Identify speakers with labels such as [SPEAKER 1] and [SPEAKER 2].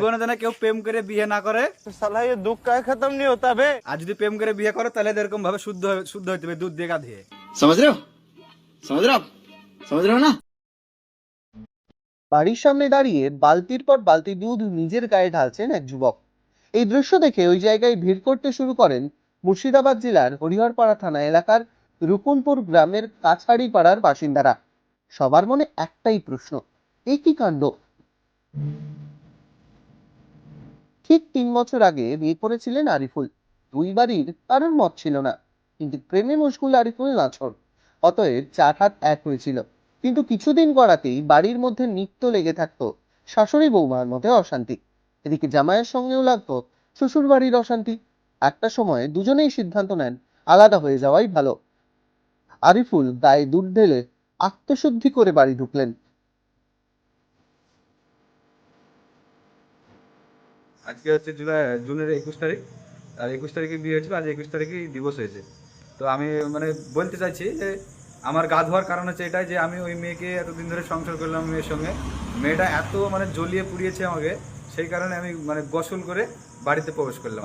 [SPEAKER 1] জীবনে জানা কেউ প্রেম করে বিয়ে না করে।
[SPEAKER 2] সালা দুঃখ কায় খতম নি হতা বে?
[SPEAKER 1] আর যদি প্রেম করে বিয়ে করে তাহলে এরকম ভাবে শুদ্ধ শুদ্ধ হইতে হবে দুধ দিয়ে
[SPEAKER 3] গা দিয়ে সমাজ রে সমাজ রে সমাজ রে না?
[SPEAKER 4] বাড়ির সামনে দাঁড়িয়ে বালতির পর বালতি দুধ নিজের গায়ে ঢালছেন এক যুবক। এই দৃশ্য দেখে ওই জায়গায় ভিড় করতে শুরু করেন মুর্শিদাবাদ জেলার হরিহরপাড়া থানা এলাকার রুকুনপুর গ্রামের কাছাড়ি পাড়ার বাসিন্দারা। সবার মনে একটাই প্রশ্ন এই কি কাণ্ড? ঠিক তিন বছর আগে বিয়ে করেছিলেন আরিফুল। দুই বাড়ির কারোর মত ছিল না। কিন্তু প্রেমে মশগুল আরিফুল নাছর। অতএব চার হাত এক হয়েছিল। কিন্তু কিছুদিন গড়াতেই বাড়ির মধ্যে নিত্য লেগে থাকতো শাশুড়ি বৌমার মধ্যে অশান্তি। এদিকে জামাইয়ের সঙ্গেও লাগতো শ্বশুর বাড়ির অশান্তি। একটা সময় দুজনেই সিদ্ধান্ত নেন, আলাদা হয়ে যাওয়াই ভালো। আরিফুল গায়ে দুধ ঢেলে আত্মশুদ্ধি করে বাড়ি ঢুকলেন।
[SPEAKER 1] আজকে হচ্ছে জুলাই, জুনের একুশ তারিখ। আর একুশ তারিখে বিয়ে হয়েছিল, আজ একুশ তারিখেই দিবস হয়েছে। তো আমি মানে বলতে চাইছি যে, আমার গা ধোয়ার কারণ হচ্ছে এটাই যে, আমি ওই মেয়েকে এতদিন ধরে সংসার করলাম মেয়ের সঙ্গে। মেয়েটা এত মানে জ্বলিয়ে পুড়িয়েছে আমাকে, সেই কারণে আমি মানে গোসল করে বাড়িতে প্রবেশ করলাম।